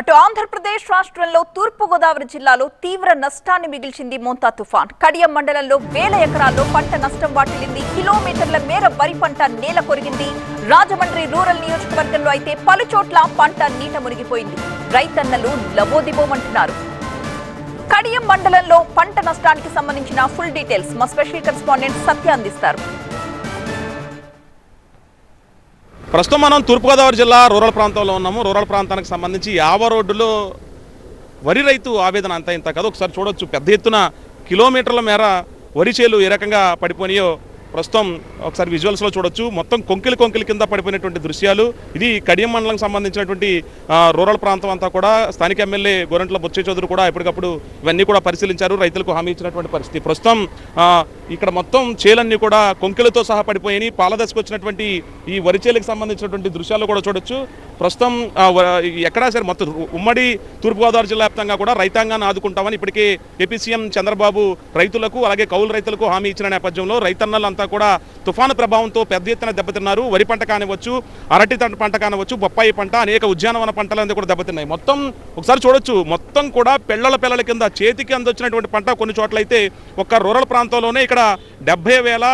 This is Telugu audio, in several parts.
అటు ఆంధ్రప్రదేశ్ రాష్ట్రంలో తూర్పుగోదావరి జిల్లాలో తీవ్ర నష్టాన్ని మిగిల్చింది మోంతా తుఫాన్. కడియం మండలంలో వేల ఎకరాల్లో పంట నష్టం వాటిల్లింది. కిలోమీటర్ల మేర వరి పంట నేల కొరిగింది. రాజమండ్రి రూరల్ నియోజకవర్గంలో అయితే పలు చోట్ల పంట నీట మునిగిపోయింది. రైతన్నలు లబోదిబోమంటున్నారు కడియం మండలంలో పంట నష్టానికి సంబంధించిన ఫుల్ డీటెయిల్స్ మా స్పెషల్ కరెస్పాండెంట్ సత్య అందిస్తారు. ప్రస్తుతం మనం తూర్పుగోదావరి జిల్లా రూరల్ ప్రాంతంలో ఉన్నాము. రూరల్ ప్రాంతానికి సంబంధించి యావ రోడ్డులో వరి రైతు ఆవేదన అంత ఇంత కదా. ఒకసారి చూడొచ్చు. పెద్ద ఎత్తున కిలోమీటర్ల మేర వరి చేలు ఏ రకంగా పడిపోయినాయో ప్రస్తుతం ఒకసారి విజువల్స్లో చూడొచ్చు. మొత్తం కొంకిలి కొంకిలి కింద పడిపోయినటువంటి దృశ్యాలు. ఇది కడియం మండలం సంబంధించినటువంటి రూరల్ ప్రాంతం అంతా కూడా స్థానిక ఎమ్మెల్యే గోరంట్ల బొచ్చే చౌదరి కూడా ఎప్పటికప్పుడు ఇవన్నీ కూడా పరిశీలించారు. రైతులకు హామీ ఇచ్చినటువంటి పరిస్థితి. ప్రస్తుతం ఇక్కడ మొత్తం చేలన్నీ కూడా కొంకిలతో సహా పడిపోయి పాలదశకు వచ్చినటువంటి ఈ వరి చేలకు సంబంధించినటువంటి దృశ్యాలు కూడా చూడొచ్చు. ప్రస్తుతం ఎక్కడా సరే మొత్తం ఉమ్మడి తూర్పుగోదావరి జిల్లా వ్యాప్తంగా కూడా రైతాంగాన్ని ఆదుకుంటామని ఇప్పటికే ఏపీ సీఎం చంద్రబాబు రైతులకు అలాగే కౌలు రైతులకు హామీ ఇచ్చిన నేపథ్యంలో రైతన్నలంతా కూడా తుఫాను ప్రభావంతో పెద్ద ఎత్తున దెబ్బతిన్నారు. వరి పంట కానివ్వచ్చు అరటి పంట కానివచ్చు బొప్పాయి పంట అనేక ఉద్యానవన పంటలన్నీ కూడా దెబ్బతిన్నాయి. మొత్తం ఒకసారి చూడొచ్చు. మొత్తం కూడా పెళ్ళల పిల్లల కింద చేతికి అందొచ్చినటువంటి పంట కొన్ని చోట్లయితే ఒక్క రూరల్ ప్రాంతంలోనే ఇక్కడ డెబ్బై వేల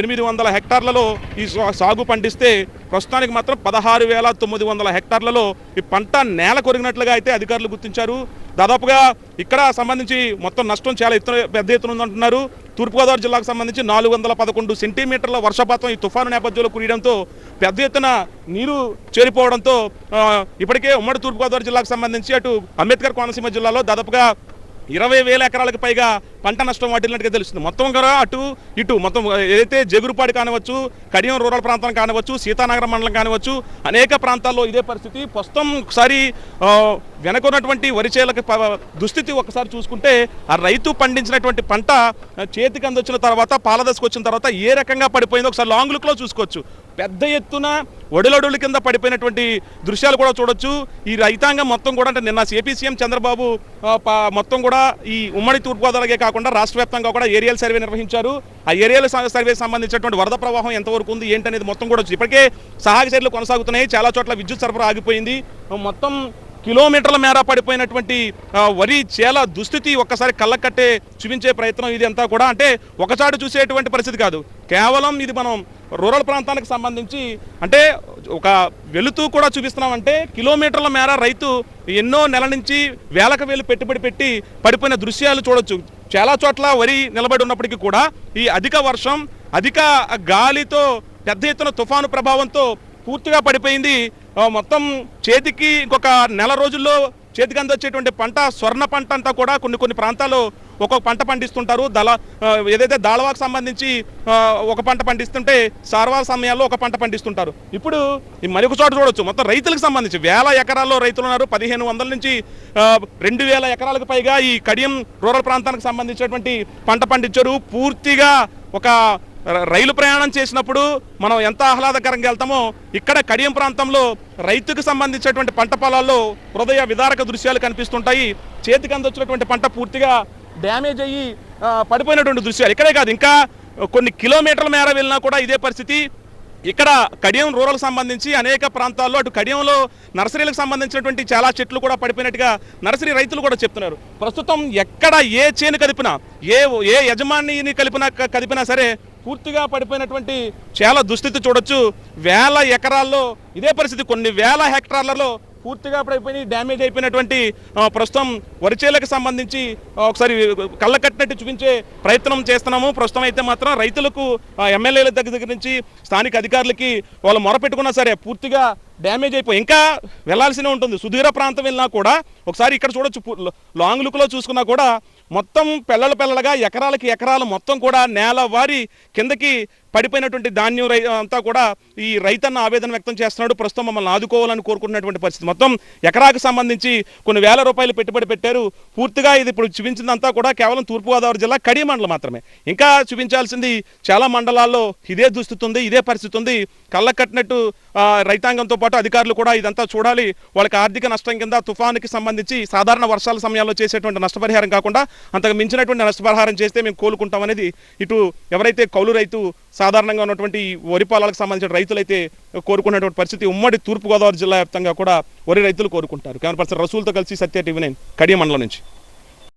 ఎనిమిది వందల హెక్టార్లలో ఈ సాగు పండిస్తే ప్రస్తుతానికి మాత్రం పదహారు వేల తొమ్మిది వందల హెక్టార్లలో ఈ పంట నేల కొరిగినట్లుగా అయితే అధికారులు గుర్తించారు. దాదాపుగా ఇక్కడ సంబంధించి మొత్తం నష్టం చాలా ఎత్తున పెద్ద ఎత్తున ఉందంటున్నారు. తూర్పుగోదావరి జిల్లాకు సంబంధించి నాలుగు వందల పదకొండు సెంటీమీటర్ల వర్షపాతం ఈ తుఫాను నేపథ్యంలో కురియడంతో పెద్ద ఎత్తున నీరు చేరిపోవడంతో ఇప్పటికే ఉమ్మడి తూర్పుగోదావరి జిల్లాకు సంబంధించి అటు అంబేద్కర్ కోనసీమ జిల్లాలో దాదాపుగా ఇరవై వేల ఎకరాలకు పైగా పంట నష్టం వాటిల్లినట్టుగా తెలుస్తుంది. మొత్తం కూడా అటు ఇటు మొత్తం ఏదైతే జగురుపాడు కానివచ్చు కడియం రూరల్ ప్రాంతం కానివచ్చు సీతానగరం మండలం కానివచ్చు అనేక ప్రాంతాల్లో ఇదే పరిస్థితి. ప్రస్తుతం ఒకసారి వెనకున్నటువంటి వరిచేలకు దుస్థితి ఒకసారి చూసుకుంటే ఆ రైతు పండించినటువంటి పంట చేతికి అందొచ్చిన తర్వాత పాలదశకు వచ్చిన తర్వాత ఏ రకంగా పడిపోయిందో ఒకసారి లాంగ్ లుక్లో చూసుకోవచ్చు. పెద్ద ఎత్తున ఒడిలొడుల కింద పడిపోయినటువంటి దృశ్యాలు కూడా చూడొచ్చు. ఈ రైతాంగం మొత్తం కూడా అంటే నిన్న ఏపీ సీఎం చంద్రబాబు మొత్తం కూడా ఈ ఉమ్మడి తూర్పుగోదావరికే కాకుండా రాష్ట్ర వ్యాప్తంగా కూడా ఏరియల్ సర్వే నిర్వహించారు. ఆ ఏరియల్ సర్వే సంబంధించినటువంటి వరద ప్రవాహం ఎంతవరకు ఉంది ఏంటనేది మొత్తం కూడా వచ్చి ఇప్పటికే సహాయ చర్యలు కొనసాగుతున్నాయి. చాలా చోట్ల విద్యుత్ సరఫరా ఆగిపోయింది. మొత్తం కిలోమీటర్ల మేర పడిపోయినటువంటి వరి చేల దుస్థితి ఒక్కసారి కళ్ళకట్టే చూపించే ప్రయత్నం ఇది అంతా కూడా. అంటే ఒకచాటు చూసేటువంటి పరిస్థితి కాదు. కేవలం ఇది మనం రూరల్ ప్రాంతానికి సంబంధించి అంటే ఒక వెళుతూ కూడా చూపిస్తున్నామంటే కిలోమీటర్ల మేర రైతు ఎన్నో నెల నుంచి వేలకు వేలు పెట్టుబడి పెట్టి పడిపోయిన దృశ్యాలు చూడొచ్చు. చాలా చోట్ల వరి నిలబడి ఉన్నప్పటికీ కూడా ఈ అధిక వర్షం అధిక గాలితో పెద్ద ఎత్తున తుఫాను ప్రభావంతో పూర్తిగా పడిపోయింది. ఆ, మొత్తం చేతికి ఇంకొక నెల రోజుల్లో చేతికి అందొచ్చేటువంటి పంట స్వర్ణ పంట అంతా కూడా కొన్ని కొన్ని ప్రాంతాల్లో ఒక్కొక్క పంట పండిస్తుంటారు. దళ ఏదైతే దాళవాకు సంబంధించి ఒక పంట పండిస్తుంటే సార్వా సమయాల్లో ఒక పంట పండిస్తుంటారు. ఇప్పుడు ఈ మరొక చోట చూడొచ్చు. మొత్తం రైతులకు సంబంధించి వేల ఎకరాల్లో రైతులు ఉన్నారు. పదిహేను వందల నుంచి రెండు వేల ఎకరాలకు పైగా ఈ కడియం రూరల్ ప్రాంతానికి సంబంధించినటువంటి పంట పండించారు. పూర్తిగా ఒక రైలు ప్రయాణం చేసినప్పుడు మనం ఎంత ఆహ్లాదకరంగా వెళ్తామో ఇక్కడ కడియం ప్రాంతంలో రైతుకు సంబంధించినటువంటి పంట పొలాల్లో హృదయ విదారక దృశ్యాలు కనిపిస్తుంటాయి. చేతికి అందొచ్చినటువంటి పంట పూర్తిగా డ్యామేజ్ అయ్యి పడిపోయినటువంటి దృశ్యాలు. ఇక్కడే కాదు ఇంకా కొన్ని కిలోమీటర్ల మేర వెళ్ళినా కూడా ఇదే పరిస్థితి. ఇక్కడ కడియం రూరల్ సంబంధించి అనేక ప్రాంతాల్లో అటు కడియంలో నర్సరీలకు సంబంధించినటువంటి చాలా చెట్లు కూడా పడిపోయినట్టుగా నర్సరీ రైతులు కూడా చెప్తున్నారు. ప్రస్తుతం ఎక్కడ ఏ చేను కలిపినా ఏ ఏ యజమానిని కలిపినా కలిపినా సరే పూర్తిగా పడిపోయినటువంటి చాలా దుస్థితి చూడొచ్చు. వేల ఎకరాల్లో ఇదే పరిస్థితి. కొన్ని వేల హెక్టార్లలో పూర్తిగా పడిపోయి డ్యామేజ్ అయిపోయినటువంటి ప్రస్తుతం వరిచేలకు సంబంధించి ఒకసారి కళ్ళ కట్టినట్టు చూపించే ప్రయత్నం చేస్తున్నాము. ప్రస్తుతం అయితే మాత్రం రైతులకు ఎమ్మెల్యేల దగ్గర దగ్గర నుంచి స్థానిక అధికారులకి వాళ్ళు మొరపెట్టుకున్నా సరే పూర్తిగా డ్యామేజ్ అయిపోయి ఇంకా వెళ్ళాల్సిన ఉంటుంది. సుదూర ప్రాంతం వెళ్ళినా కూడా ఒకసారి ఇక్కడ చూడొచ్చు. లాంగ్ లుక్లో చూసుకున్నా కూడా మొత్తం పెళ్ళల పెళ్ళలుగా ఎకరాలకి ఎకరాలు మొత్తం కూడా నేల వారి కిందకి పడిపోయినటువంటి ధాన్యం రై అంతా కూడా ఈ రైతన్న ఆవేదన వ్యక్తం చేస్తున్నాడు. ప్రస్తుతం మమ్మల్ని ఆదుకోవాలని కోరుకుంటున్నటువంటి పరిస్థితి. మొత్తం ఎకరాకు సంబంధించి కొన్ని వేల రూపాయలు పెట్టుబడి పెట్టారు. పూర్తిగా ఇది ఇప్పుడు చూపించిందంతా కూడా కేవలం తూర్పుగోదావరి జిల్లా కడి మండలం మాత్రమే. ఇంకా చూపించాల్సింది చాలా మండలాల్లో ఇదే దుస్థితి ఉంది ఇదే పరిస్థితి ఉంది. కళ్ళ కట్టినట్టు రైతాంగంతో పాటు అధికారులు కూడా ఇదంతా చూడాలి. వాళ్ళకి ఆర్థిక నష్టం కింద తుఫానుకి సంబంధించి సాధారణ వర్షాల సమయాల్లో చేసేటువంటి నష్టపరిహారం కాకుండా అంతకు మించినటువంటి నష్టపరిహారం చేస్తే మేము కోలుకుంటాం అనేది ఇటు ఎవరైతే కౌలు రైతు సాధారణంగా ఉన్నటువంటి వరి పొలాలకు సంబంధించిన రైతులైతే కోరుకున్నటువంటి పరిస్థితి ఉమ్మడి తూర్పుగోదావరి జిల్లా వ్యాప్తంగా కూడా వరి రైతులు కోరుకుంటారు. కెమెరా పర్సన్ రసూల్తో కలిసి సత్య టీవీ నైన్ కడియ మండలం నుంచి.